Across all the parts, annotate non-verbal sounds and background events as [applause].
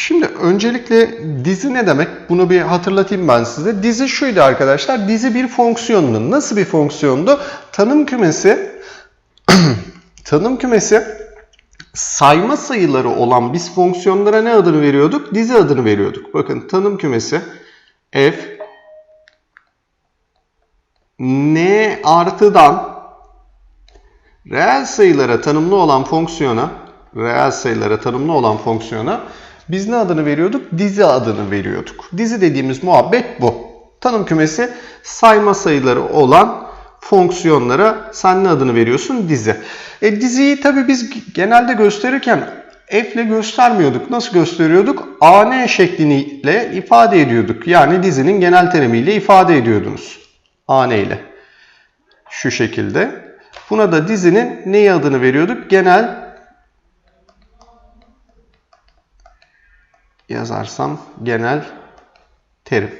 Şimdi öncelikle dizi ne demek? Bunu bir hatırlatayım ben size. Dizi şuydu arkadaşlar. Dizi bir fonksiyondu. Nasıl bir fonksiyondu? Tanım kümesi [clears throat] tanım kümesi sayma sayıları olan biz fonksiyonlara ne adını veriyorduk? Dizi adını veriyorduk. Bakın tanım kümesi f n artıdan reel sayılara tanımlı olan fonksiyona reel sayılara tanımlı olan fonksiyona biz ne adını veriyorduk? Dizi adını veriyorduk. Dizi dediğimiz muhabbet bu. Tanım kümesi sayma sayıları olan fonksiyonlara sen ne adını veriyorsun? Dizi. E, diziyi tabii biz genelde gösterirken f ile göstermiyorduk. Nasıl gösteriyorduk? an şekliyle ifade ediyorduk. Yani dizinin genel terimiyle ifade ediyordunuz. an ile. Şu şekilde. Buna da dizinin neyi adını veriyorduk? Genel yazarsam genel terim.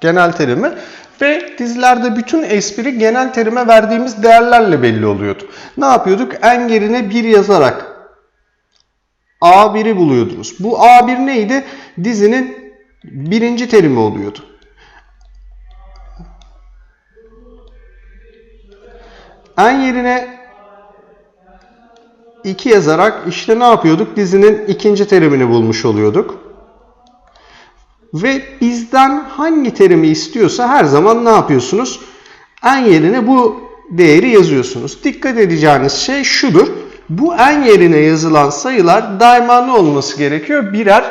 Genel terimi ve dizilerde bütün espri genel terime verdiğimiz değerlerle belli oluyordu. Ne yapıyorduk? En yerine 1 yazarak A1'i buluyordunuz. Bu A1 neydi? Dizinin birinci terimi oluyordu. En yerine 2 yazarak işte ne yapıyorduk? Dizinin ikinci terimini bulmuş oluyorduk. Ve bizden hangi terimi istiyorsa her zaman ne yapıyorsunuz? En yerine bu değeri yazıyorsunuz. Dikkat edeceğiniz şey şudur. Bu en yerine yazılan sayılar daima ne olması gerekiyor? Birer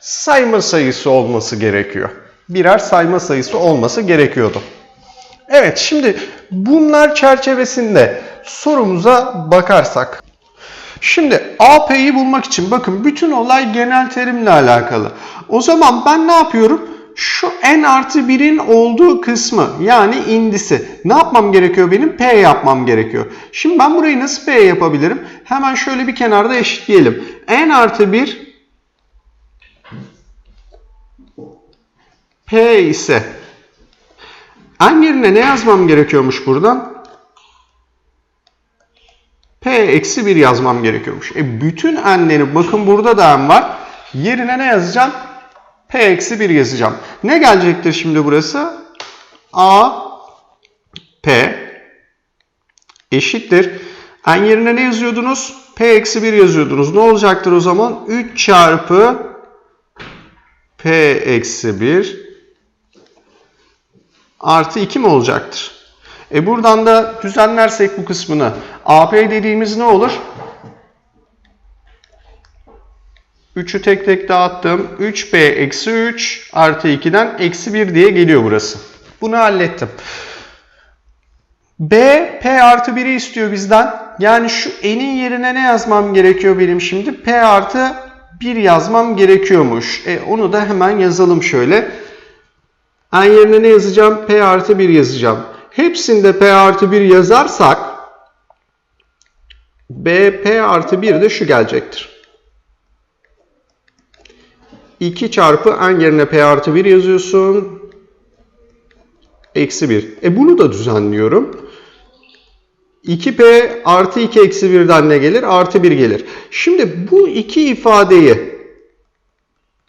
sayma sayısı olması gerekiyor. Birer sayma sayısı olması gerekiyordu. Evet şimdi bunlar çerçevesinde sorumuza bakarsak. Şimdi AP'yi bulmak için bakın bütün olay genel terimle alakalı. O zaman ben ne yapıyorum? Şu n artı 1'in olduğu kısmı yani indisi ne yapmam gerekiyor benim? P yapmam gerekiyor. Şimdi ben burayı nasıl P yapabilirim? Hemen şöyle bir kenarda eşitleyelim. n artı 1 P ise n yerine ne yazmam gerekiyormuş buradan? P eksi 1 yazmam gerekiyormuş. E bütün n'lerin bakın burada da n var. Yerine ne yazacağım? P eksi 1 yazacağım. Ne gelecektir şimdi burası? A P eşittir. N yerine ne yazıyordunuz? P eksi 1 yazıyordunuz. Ne olacaktır o zaman? 3 çarpı P eksi 1 artı 2 mi olacaktır? E buradan da düzenlersek bu kısmını AP dediğimiz ne olur? 3'ü tek tek dağıttım. 3P eksi 3 artı 2'den eksi 1 diye geliyor burası. Bunu hallettim. B, P artı 1'i istiyor bizden. Yani şu n'in yerine ne yazmam gerekiyor benim şimdi? P artı 1 yazmam gerekiyormuş. E onu da hemen yazalım şöyle. N yerine ne yazacağım? P artı 1 yazacağım. Hepsinde P artı 1 yazarsak B, P artı 1 de şu gelecektir. 2 çarpı n yerine p artı 1 yazıyorsun. Eksi 1. E bunu da düzenliyorum. 2p artı 2 eksi 1'den ne gelir? Artı 1 gelir. Şimdi bu iki ifadeyi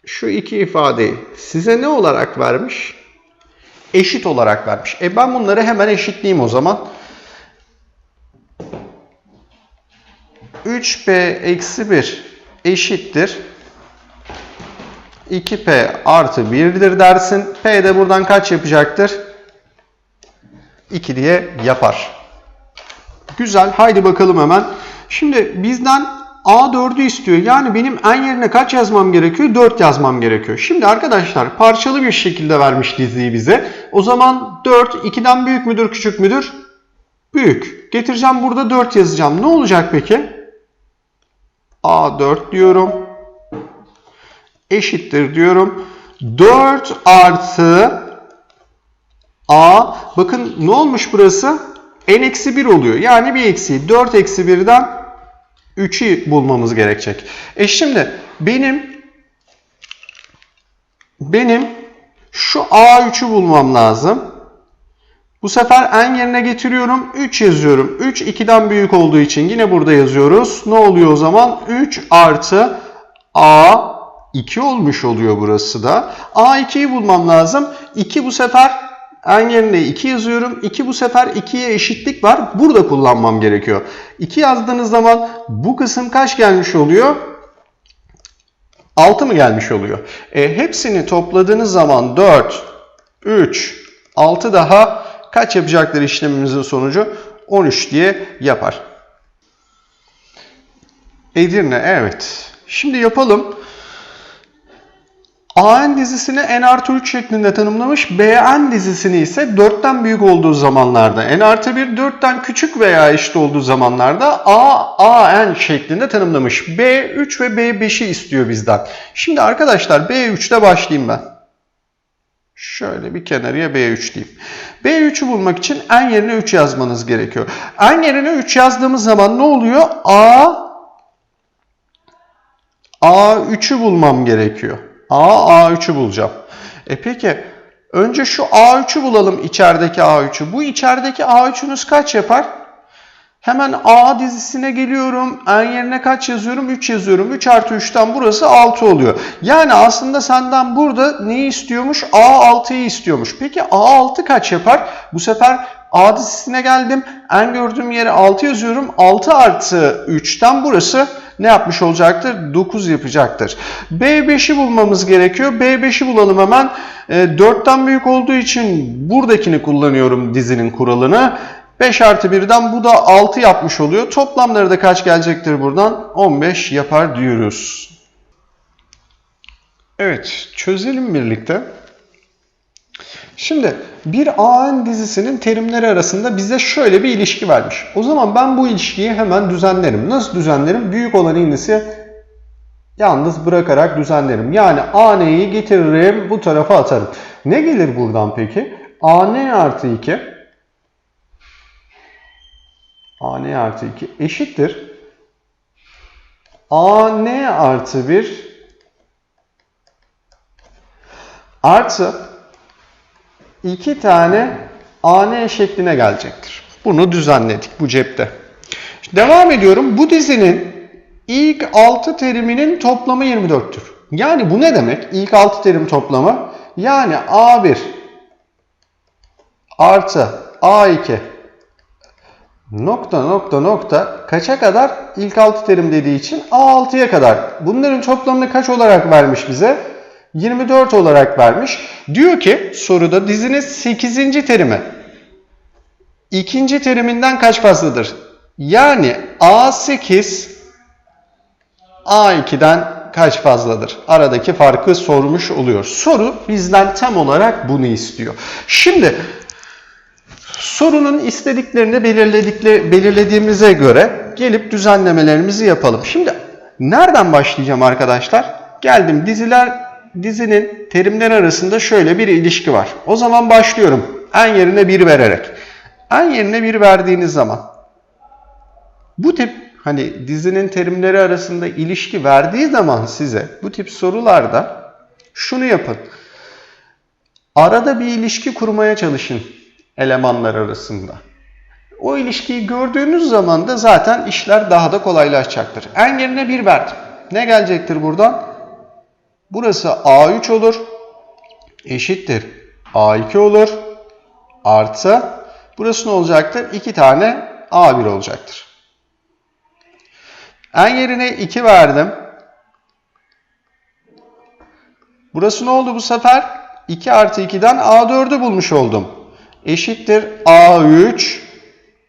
şu iki ifadeyi size ne olarak vermiş? Eşit olarak vermiş. E ben bunları hemen eşitleyeyim o zaman. 3p eksi 1 eşittir. 2p artı 1'dir dersin. P de buradan kaç yapacaktır? 2 diye yapar. Güzel. Haydi bakalım hemen. Şimdi bizden A4'ü istiyor. Yani benim n yerine kaç yazmam gerekiyor? 4 yazmam gerekiyor. Şimdi arkadaşlar parçalı bir şekilde vermiş diziyi bize. O zaman 4 2'den büyük müdür küçük müdür? Büyük. Getireceğim burada 4 yazacağım. Ne olacak peki? A4 diyorum eşittir diyorum. 4 artı a bakın ne olmuş burası? n eksi 1 oluyor. Yani bir eksiği 4 eksi 1'den 3'ü bulmamız gerekecek. E şimdi benim benim şu a3'ü bulmam lazım. Bu sefer n yerine getiriyorum. 3 yazıyorum. 3 2'den büyük olduğu için yine burada yazıyoruz. Ne oluyor o zaman? 3 artı a 2 olmuş oluyor burası da. A2'yi bulmam lazım. 2 bu sefer n yerine 2 yazıyorum. 2 bu sefer 2'ye eşitlik var. Burada kullanmam gerekiyor. 2 yazdığınız zaman bu kısım kaç gelmiş oluyor? 6 mı gelmiş oluyor? E, hepsini topladığınız zaman 4, 3, 6 daha kaç yapacaktır işlemimizin sonucu? 13 diye yapar. Edirne evet. Şimdi yapalım. AN dizisini n artı 3 şeklinde tanımlamış. BN dizisini ise 4'ten büyük olduğu zamanlarda n artı 1, 4'ten küçük veya eşit olduğu zamanlarda A, AN şeklinde tanımlamış. B3 ve B5'i istiyor bizden. Şimdi arkadaşlar B3'te başlayayım ben. Şöyle bir kenarıya B3 diyeyim. B3'ü bulmak için n yerine 3 yazmanız gerekiyor. n yerine 3 yazdığımız zaman ne oluyor? A A3'ü bulmam gerekiyor. A, A3'ü bulacağım. E peki önce şu A3'ü bulalım içerideki A3'ü. Bu içerideki A3'ünüz kaç yapar? Hemen A dizisine geliyorum. N yerine kaç yazıyorum? 3 yazıyorum. 3 artı 3'ten burası 6 oluyor. Yani aslında senden burada neyi istiyormuş? A6'yı istiyormuş. Peki A6 kaç yapar? Bu sefer A dizisine geldim. N gördüğüm yere 6 yazıyorum. 6 artı 3'ten burası ne yapmış olacaktır? 9 yapacaktır. B5'i bulmamız gerekiyor. B5'i bulalım hemen. E, 4'ten büyük olduğu için buradakini kullanıyorum dizinin kuralını. 5 artı 1'den bu da 6 yapmış oluyor. Toplamları da kaç gelecektir buradan? 15 yapar diyoruz. Evet, çözelim birlikte. Şimdi bir AN dizisinin terimleri arasında bize şöyle bir ilişki vermiş. O zaman ben bu ilişkiyi hemen düzenlerim. Nasıl düzenlerim? Büyük olan indisi yalnız bırakarak düzenlerim. Yani AN'yi getiririm bu tarafa atarım. Ne gelir buradan peki? AN artı 2 AN artı 2 eşittir. AN artı 1 artı 2 tane AN şekline gelecektir. Bunu düzenledik bu cepte. Devam ediyorum. Bu dizinin ilk 6 teriminin toplamı 24'tür. Yani bu ne demek? İlk 6 terim toplamı. Yani A1 artı A2 nokta nokta nokta kaça kadar? İlk 6 terim dediği için A6'ya kadar. Bunların toplamını kaç olarak vermiş bize? 24 olarak vermiş. Diyor ki soruda dizinin 8. terimi ikinci teriminden kaç fazladır? Yani A8 A2'den kaç fazladır? Aradaki farkı sormuş oluyor. Soru bizden tam olarak bunu istiyor. Şimdi sorunun istediklerini belirledikleri, belirlediğimize göre gelip düzenlemelerimizi yapalım. Şimdi nereden başlayacağım arkadaşlar? Geldim diziler dizinin terimler arasında şöyle bir ilişki var. O zaman başlıyorum. En yerine 1 vererek. En yerine 1 verdiğiniz zaman bu tip hani dizinin terimleri arasında ilişki verdiği zaman size bu tip sorularda şunu yapın. Arada bir ilişki kurmaya çalışın elemanlar arasında. O ilişkiyi gördüğünüz zaman da zaten işler daha da kolaylaşacaktır. En yerine 1 verdim. Ne gelecektir buradan? Burası A3 olur. Eşittir. A2 olur. Artı. Burası ne olacaktır? 2 tane A1 olacaktır. En yerine 2 verdim. Burası ne oldu bu sefer? 2 artı 2'den A4'ü bulmuş oldum. Eşittir A3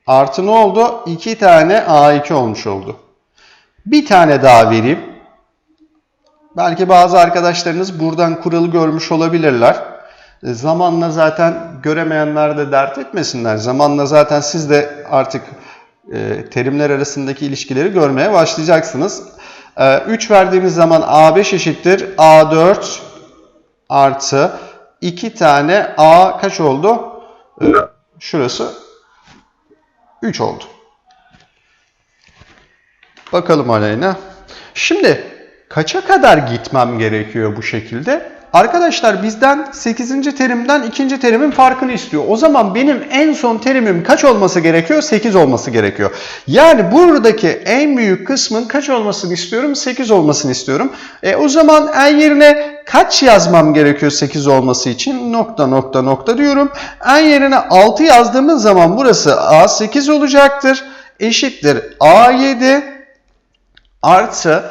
artı ne oldu? 2 tane A2 olmuş oldu. Bir tane daha vereyim. Belki bazı arkadaşlarınız buradan kuralı görmüş olabilirler. E, Zamanla zaten göremeyenler de dert etmesinler. Zamanla zaten siz de artık e, terimler arasındaki ilişkileri görmeye başlayacaksınız. E, 3 verdiğimiz zaman A5 eşittir A4 artı 2 tane A kaç oldu? E, şurası 3 oldu. Bakalım Aleyna. Şimdi kaça kadar gitmem gerekiyor bu şekilde? Arkadaşlar bizden 8. terimden 2. terimin farkını istiyor. O zaman benim en son terimim kaç olması gerekiyor? 8 olması gerekiyor. Yani buradaki en büyük kısmın kaç olmasını istiyorum? 8 olmasını istiyorum. E, o zaman en yerine kaç yazmam gerekiyor 8 olması için? Nokta nokta nokta diyorum. En yerine 6 yazdığımız zaman burası A8 olacaktır. Eşittir A7 artı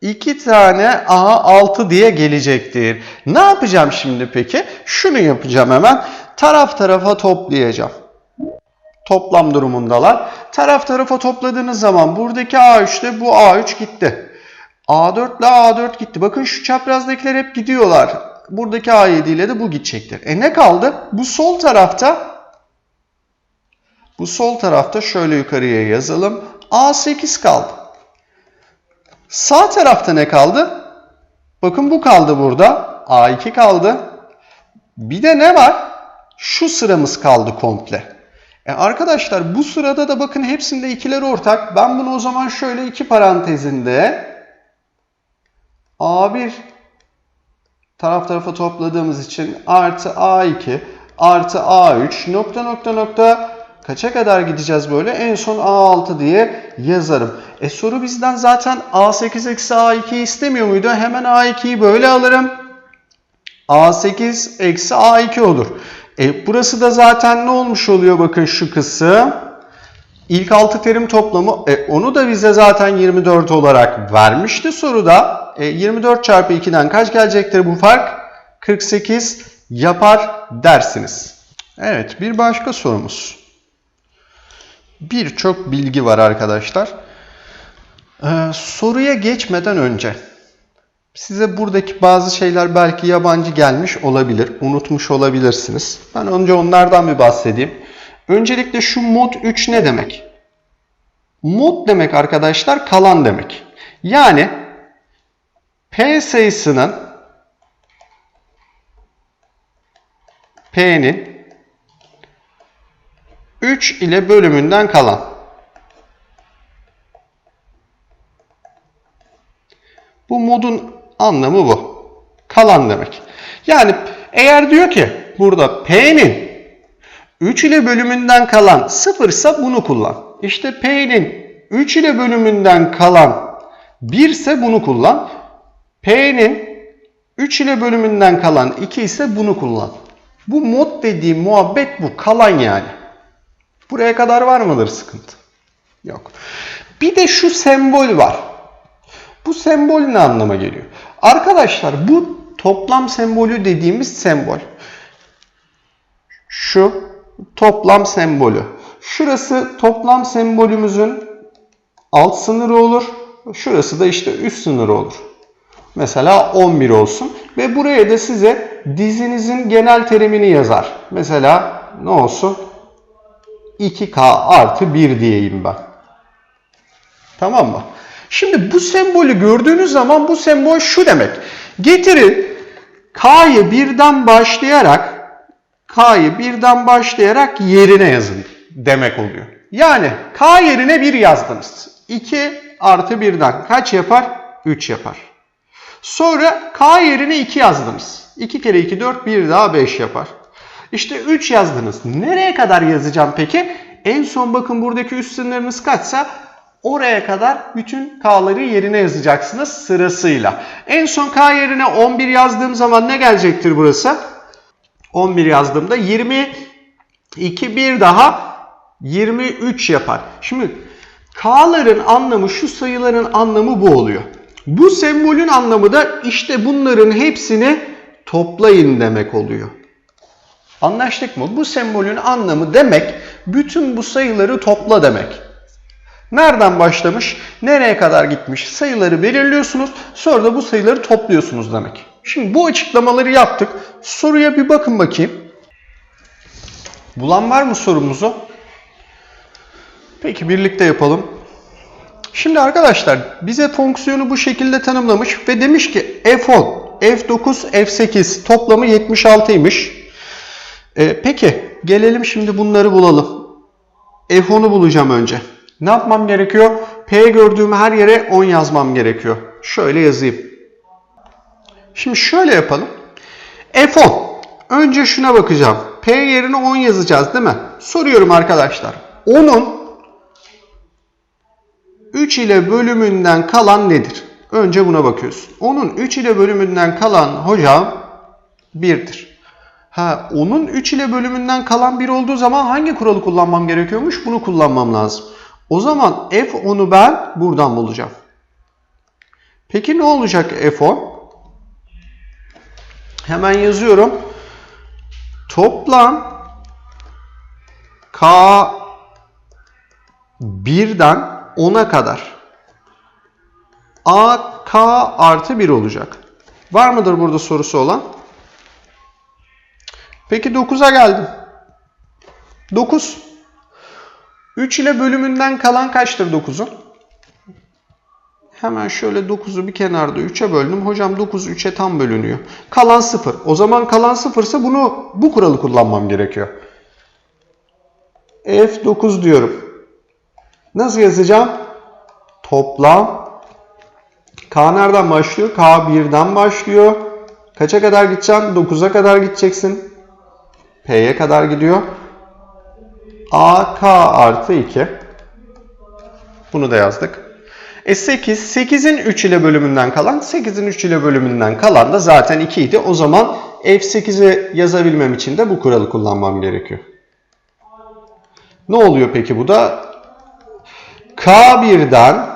2 tane A6 diye gelecektir. Ne yapacağım şimdi peki? Şunu yapacağım hemen. Taraf tarafa toplayacağım. Toplam durumundalar. Taraf tarafa topladığınız zaman buradaki A3'te bu A3 gitti. A4 ile A4 gitti. Bakın şu çaprazdakiler hep gidiyorlar. Buradaki A7 ile de bu gidecektir. E ne kaldı? Bu sol tarafta bu sol tarafta şöyle yukarıya yazalım. A8 kaldı. Sağ tarafta ne kaldı? Bakın bu kaldı burada. A2 kaldı. Bir de ne var? Şu sıramız kaldı komple. E arkadaşlar bu sırada da bakın hepsinde ikiler ortak. Ben bunu o zaman şöyle iki parantezinde A1 taraf tarafa topladığımız için artı A2 artı A3 nokta nokta nokta kaça kadar gideceğiz böyle? En son A6 diye yazarım. E soru bizden zaten A8 eksi A2 istemiyor muydu? Hemen A2'yi böyle alırım. A8 eksi A2 olur. E burası da zaten ne olmuş oluyor bakın şu kısım. İlk 6 terim toplamı e, onu da bize zaten 24 olarak vermişti soruda. E, 24 çarpı 2'den kaç gelecektir bu fark? 48 yapar dersiniz. Evet bir başka sorumuz. Birçok bilgi var arkadaşlar. Ee, soruya geçmeden önce size buradaki bazı şeyler belki yabancı gelmiş olabilir, unutmuş olabilirsiniz. Ben önce onlardan bir bahsedeyim. Öncelikle şu mod 3 ne demek? Mod demek arkadaşlar kalan demek. Yani P sayısının P'nin 3 ile bölümünden kalan. Bu modun anlamı bu. Kalan demek. Yani eğer diyor ki burada P'nin 3 ile bölümünden kalan 0 ise bunu kullan. İşte P'nin 3 ile bölümünden kalan 1 ise bunu kullan. P'nin 3 ile bölümünden kalan 2 ise bunu kullan. Bu mod dediğim muhabbet bu. Kalan yani. Buraya kadar var mıdır sıkıntı? Yok. Bir de şu sembol var. Bu sembol ne anlama geliyor? Arkadaşlar bu toplam sembolü dediğimiz sembol. Şu toplam sembolü. Şurası toplam sembolümüzün alt sınırı olur. Şurası da işte üst sınırı olur. Mesela 11 olsun. Ve buraya da size dizinizin genel terimini yazar. Mesela ne olsun? 2K artı 1 diyeyim ben. Tamam mı? Şimdi bu sembolü gördüğünüz zaman bu sembol şu demek. Getirin K'yı birden başlayarak K'yı birden başlayarak yerine yazın demek oluyor. Yani K yerine 1 yazdınız. 2 artı 1'den kaç yapar? 3 yapar. Sonra K yerine 2 yazdınız. 2 kere 2 4 1 daha 5 yapar. İşte 3 yazdınız. Nereye kadar yazacağım peki? En son bakın buradaki üst sınırınız kaçsa oraya kadar bütün K'ları yerine yazacaksınız sırasıyla. En son K yerine 11 yazdığım zaman ne gelecektir burası? 11 yazdığımda 22 bir daha 23 yapar. Şimdi K'ların anlamı şu sayıların anlamı bu oluyor. Bu sembolün anlamı da işte bunların hepsini toplayın demek oluyor. Anlaştık mı? Bu sembolün anlamı demek bütün bu sayıları topla demek. Nereden başlamış, nereye kadar gitmiş sayıları belirliyorsunuz. Sonra da bu sayıları topluyorsunuz demek. Şimdi bu açıklamaları yaptık. Soruya bir bakın bakayım. Bulan var mı sorumuzu? Peki birlikte yapalım. Şimdi arkadaşlar bize fonksiyonu bu şekilde tanımlamış ve demiş ki f10, f9, f8 toplamı 76'ymış. Ee, peki gelelim şimdi bunları bulalım. f10'u bulacağım önce. Ne yapmam gerekiyor? P gördüğüm her yere 10 yazmam gerekiyor. Şöyle yazayım. Şimdi şöyle yapalım. F10. Önce şuna bakacağım. P yerine 10 yazacağız değil mi? Soruyorum arkadaşlar. 10'un 3 ile bölümünden kalan nedir? Önce buna bakıyorsun. 10'un 3 ile bölümünden kalan hocam 1'dir. Ha, onun 3 ile bölümünden kalan 1 olduğu zaman hangi kuralı kullanmam gerekiyormuş? Bunu kullanmam lazım. O zaman F10'u ben buradan bulacağım. Peki ne olacak F10? Hemen yazıyorum. Toplam K 1'den 10'a kadar A K artı 1 olacak. Var mıdır burada sorusu olan? Peki 9'a geldim. 9. 3 ile bölümünden kalan kaçtır 9'un? Hemen şöyle 9'u bir kenarda 3'e böldüm. Hocam 9 3'e tam bölünüyor. Kalan 0. O zaman kalan 0 ise bunu bu kuralı kullanmam gerekiyor. F9 diyorum. Nasıl yazacağım? Toplam K nereden başlıyor? K 1'den başlıyor. Kaça kadar gideceksin? 9'a kadar gideceksin. P'ye kadar gidiyor. AK artı 2. Bunu da yazdık. E 8, 8'in 3 ile bölümünden kalan, 8'in 3 ile bölümünden kalan da zaten 2 idi. O zaman F8'i yazabilmem için de bu kuralı kullanmam gerekiyor. Ne oluyor peki bu da? K1'den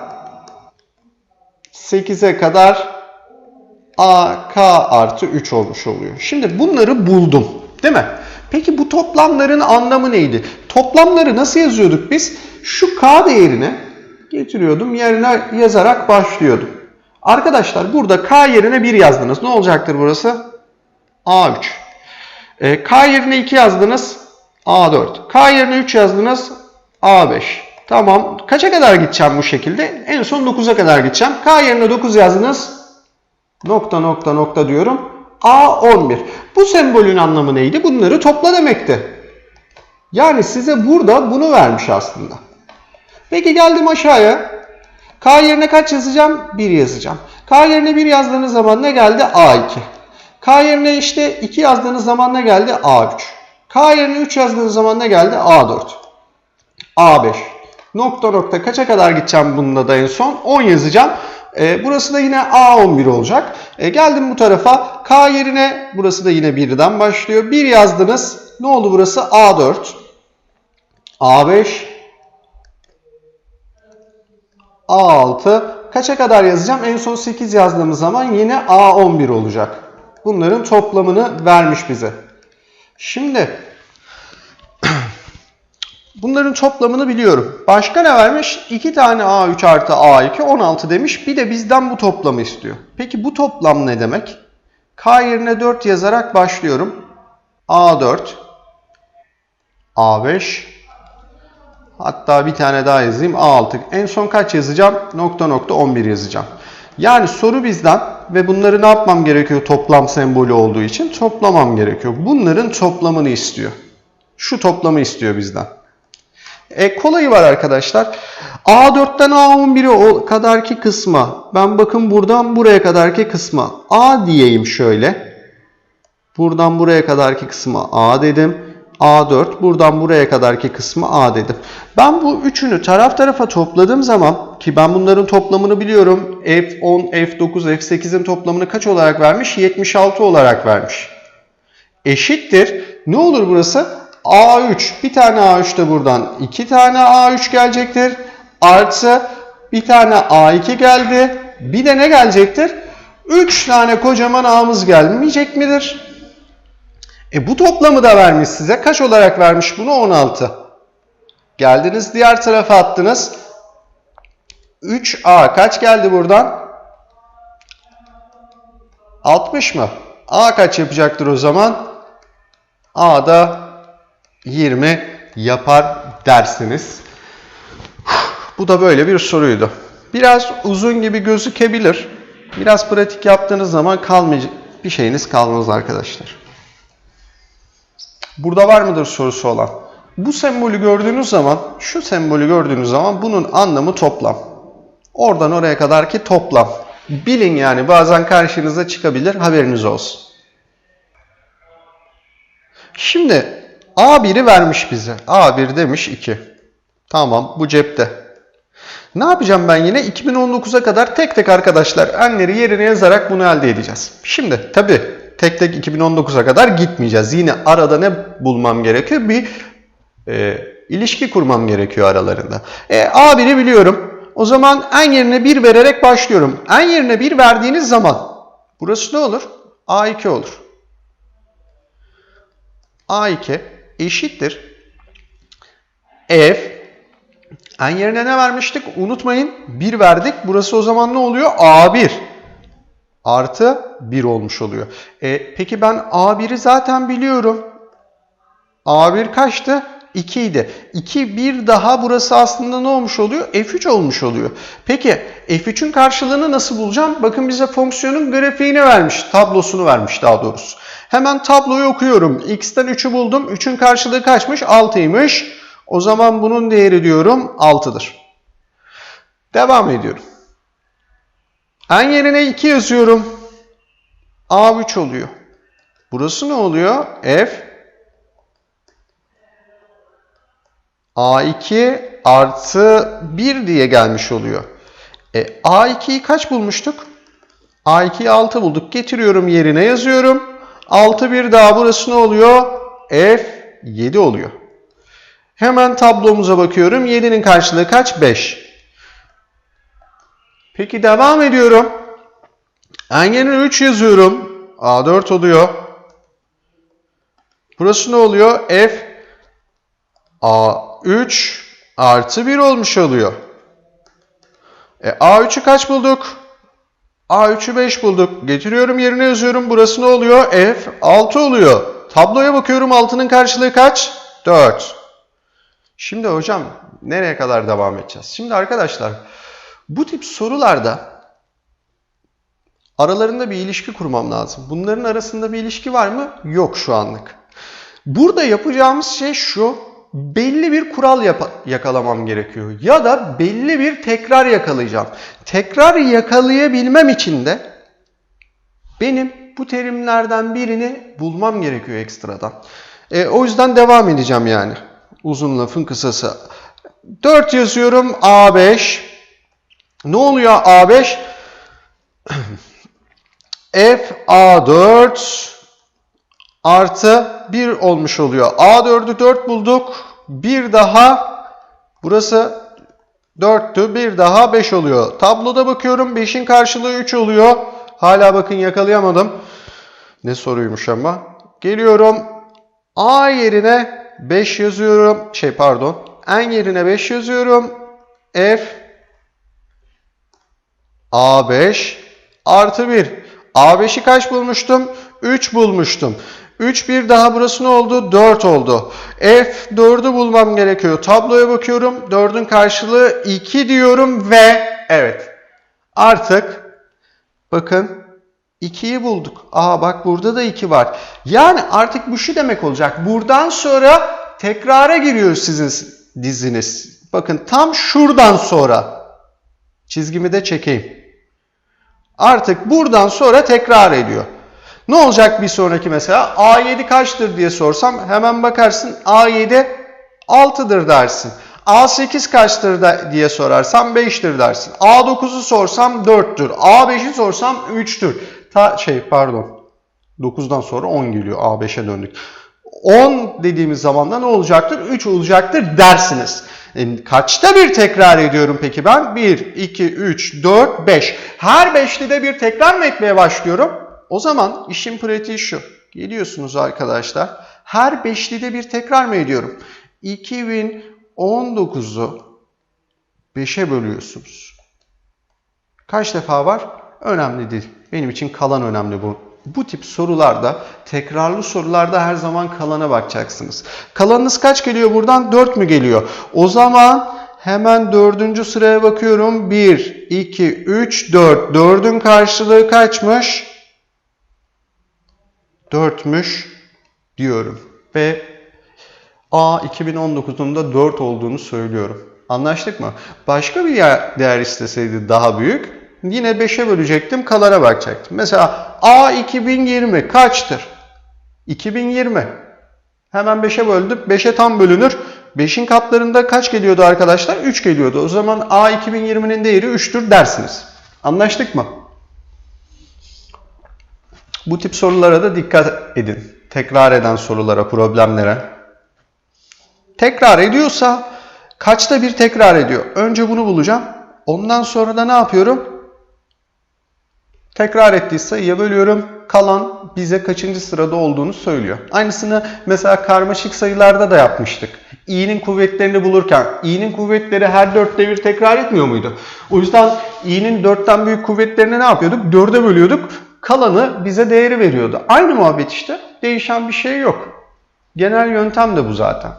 8'e kadar AK artı 3 olmuş oluyor. Şimdi bunları buldum. Değil mi? Peki bu toplamların anlamı neydi? Toplamları nasıl yazıyorduk biz? Şu K değerini getiriyordum. Yerine yazarak başlıyordum. Arkadaşlar burada K yerine 1 yazdınız. Ne olacaktır burası? A3. E, K yerine 2 yazdınız. A4. K yerine 3 yazdınız. A5. Tamam. Kaça kadar gideceğim bu şekilde? En son 9'a kadar gideceğim. K yerine 9 yazdınız. Nokta nokta nokta diyorum. A11. Bu sembolün anlamı neydi? Bunları topla demekti. Yani size burada bunu vermiş aslında. Peki geldim aşağıya. K yerine kaç yazacağım? 1 yazacağım. K yerine 1 yazdığınız zaman ne geldi? A2. K yerine işte 2 yazdığınız zaman ne geldi? A3. K yerine 3 yazdığınız zaman ne geldi? A4. A5. Nokta nokta kaça kadar gideceğim bunda da en son? 10 yazacağım. E, burası da yine A11 olacak. E, geldim bu tarafa. K yerine burası da yine 1'den başlıyor. 1 yazdınız. Ne oldu burası? A4. A5. A6. Kaça kadar yazacağım? En son 8 yazdığımız zaman yine A11 olacak. Bunların toplamını vermiş bize. Şimdi bunların toplamını biliyorum. Başka ne vermiş? 2 tane A3 artı A2 16 demiş. Bir de bizden bu toplamı istiyor. Peki bu toplam ne demek? K yerine 4 yazarak başlıyorum. A4 A5 Hatta bir tane daha yazayım. A6. En son kaç yazacağım? Nokta nokta 11 yazacağım. Yani soru bizden ve bunları ne yapmam gerekiyor toplam sembolü olduğu için? Toplamam gerekiyor. Bunların toplamını istiyor. Şu toplamı istiyor bizden. E, kolayı var arkadaşlar. A4'ten A11'e kadarki kısma ben bakın buradan buraya kadarki kısma A diyeyim şöyle. Buradan buraya kadarki kısma A dedim. A4 buradan buraya kadarki kısmı A dedim. Ben bu üçünü taraf tarafa topladığım zaman ki ben bunların toplamını biliyorum. F10, F9, F8'in toplamını kaç olarak vermiş? 76 olarak vermiş. Eşittir. Ne olur burası? A3. Bir tane A3 de buradan. iki tane A3 gelecektir. Artı bir tane A2 geldi. Bir de ne gelecektir? 3 tane kocaman A'mız gelmeyecek midir? E bu toplamı da vermiş size. Kaç olarak vermiş bunu? 16. Geldiniz diğer tarafa attınız. 3A kaç geldi buradan? 60 mı? A kaç yapacaktır o zaman? A da 20 yapar dersiniz. Bu da böyle bir soruydu. Biraz uzun gibi gözükebilir. Biraz pratik yaptığınız zaman kalmayacak bir şeyiniz kalmaz arkadaşlar. Burada var mıdır sorusu olan? Bu sembolü gördüğünüz zaman, şu sembolü gördüğünüz zaman bunun anlamı toplam. Oradan oraya kadar ki toplam. Bilin yani bazen karşınıza çıkabilir haberiniz olsun. Şimdi A1'i vermiş bize. A1 demiş 2. Tamam bu cepte. Ne yapacağım ben yine? 2019'a kadar tek tek arkadaşlar enleri yerine yazarak bunu elde edeceğiz. Şimdi tabi tek tek 2019'a kadar gitmeyeceğiz. Yine arada ne bulmam gerekiyor? Bir e, ilişki kurmam gerekiyor aralarında. E, A1'i biliyorum. O zaman en yerine 1 vererek başlıyorum. En yerine 1 verdiğiniz zaman burası ne olur? A2 olur. A2 eşittir. F en yerine ne vermiştik? Unutmayın 1 verdik. Burası o zaman ne oluyor? A1 artı 1 olmuş oluyor. E, peki ben A1'i zaten biliyorum. A1 kaçtı? 2 idi. 2 bir daha burası aslında ne olmuş oluyor? F3 olmuş oluyor. Peki F3'ün karşılığını nasıl bulacağım? Bakın bize fonksiyonun grafiğini vermiş. Tablosunu vermiş daha doğrusu. Hemen tabloyu okuyorum. X'ten 3'ü buldum. 3'ün karşılığı kaçmış? 6'ymış. O zaman bunun değeri diyorum 6'dır. Devam ediyorum. En yerine 2 yazıyorum. A3 oluyor. Burası ne oluyor? F A2 artı 1 diye gelmiş oluyor. E, A2'yi kaç bulmuştuk? A2'yi 6 bulduk. Getiriyorum yerine yazıyorum. 6 bir daha burası ne oluyor? F7 oluyor. Hemen tablomuza bakıyorum. 7'nin karşılığı kaç? 5. Peki devam ediyorum. En yerine 3 yazıyorum. A4 oluyor. Burası ne oluyor? F A3 artı 1 olmuş oluyor. E, A3'ü kaç bulduk? A3'ü 5 bulduk. Getiriyorum yerine yazıyorum. Burası ne oluyor? F 6 oluyor. Tabloya bakıyorum. 6'nın karşılığı kaç? 4. Şimdi hocam nereye kadar devam edeceğiz? Şimdi arkadaşlar bu tip sorularda aralarında bir ilişki kurmam lazım. Bunların arasında bir ilişki var mı? Yok şu anlık. Burada yapacağımız şey şu. Belli bir kural yakalamam gerekiyor. Ya da belli bir tekrar yakalayacağım. Tekrar yakalayabilmem için de benim bu terimlerden birini bulmam gerekiyor ekstradan. E, o yüzden devam edeceğim yani. Uzun lafın kısası. 4 yazıyorum A5. Ne oluyor A5? [clears throat] F A4 artı 1 olmuş oluyor. A4'ü 4 bulduk. Bir daha burası 4'tü. Bir daha 5 oluyor. Tabloda bakıyorum 5'in karşılığı 3 oluyor. Hala bakın yakalayamadım. Ne soruymuş ama. Geliyorum. A yerine 5 yazıyorum. Şey pardon. N yerine 5 yazıyorum. F A5 artı 1. A5'i kaç bulmuştum? 3 bulmuştum. 3 bir daha burası ne oldu? 4 oldu. F 4'ü bulmam gerekiyor. Tabloya bakıyorum. 4'ün karşılığı 2 diyorum ve evet artık bakın 2'yi bulduk. Aa bak burada da 2 var. Yani artık bu şu demek olacak. Buradan sonra tekrara giriyor sizin diziniz. Bakın tam şuradan sonra çizgimi de çekeyim. Artık buradan sonra tekrar ediyor. Ne olacak bir sonraki mesela? A7 kaçtır diye sorsam hemen bakarsın A7 6'dır dersin. A8 kaçtır da diye sorarsam 5'tir dersin. A9'u sorsam 4'tür. A5'i sorsam 3'tür. Ta şey pardon. 9'dan sonra 10 geliyor. A5'e döndük. 10 dediğimiz zaman da ne olacaktır? 3 olacaktır dersiniz. E, kaçta bir tekrar ediyorum peki ben? 1, 2, 3, 4, 5. Her 5'te de bir tekrar mı etmeye başlıyorum? O zaman işin pratiği şu. Geliyorsunuz arkadaşlar. Her 5'lide bir tekrar mı ediyorum? 2019'u 5'e bölüyorsunuz. Kaç defa var? Önemli değil. Benim için kalan önemli bu. Bu tip sorularda, tekrarlı sorularda her zaman kalana bakacaksınız. Kalanınız kaç geliyor buradan? 4 mü geliyor? O zaman hemen dördüncü sıraya bakıyorum. 1, 2, 3, 4. 4'ün karşılığı kaçmış? 4'müş diyorum. Ve A 2019'un da 4 olduğunu söylüyorum. Anlaştık mı? Başka bir değer isteseydi daha büyük yine 5'e bölecektim kalana bakacaktım. Mesela A 2020 kaçtır? 2020. Hemen 5'e böldük. 5'e tam bölünür. 5'in katlarında kaç geliyordu arkadaşlar? 3 geliyordu. O zaman A 2020'nin değeri 3'tür dersiniz. Anlaştık mı? Bu tip sorulara da dikkat edin. Tekrar eden sorulara, problemlere. Tekrar ediyorsa kaçta bir tekrar ediyor? Önce bunu bulacağım. Ondan sonra da ne yapıyorum? Tekrar ettiği sayıya bölüyorum. Kalan bize kaçıncı sırada olduğunu söylüyor. Aynısını mesela karmaşık sayılarda da yapmıştık. i'nin kuvvetlerini bulurken i'nin kuvvetleri her dörtte bir tekrar etmiyor muydu? O yüzden i'nin dörtten büyük kuvvetlerini ne yapıyorduk? Dörde bölüyorduk. Kalanı bize değeri veriyordu. Aynı muhabbet işte. Değişen bir şey yok. Genel yöntem de bu zaten.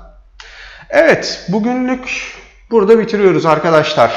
Evet, bugünlük burada bitiriyoruz arkadaşlar.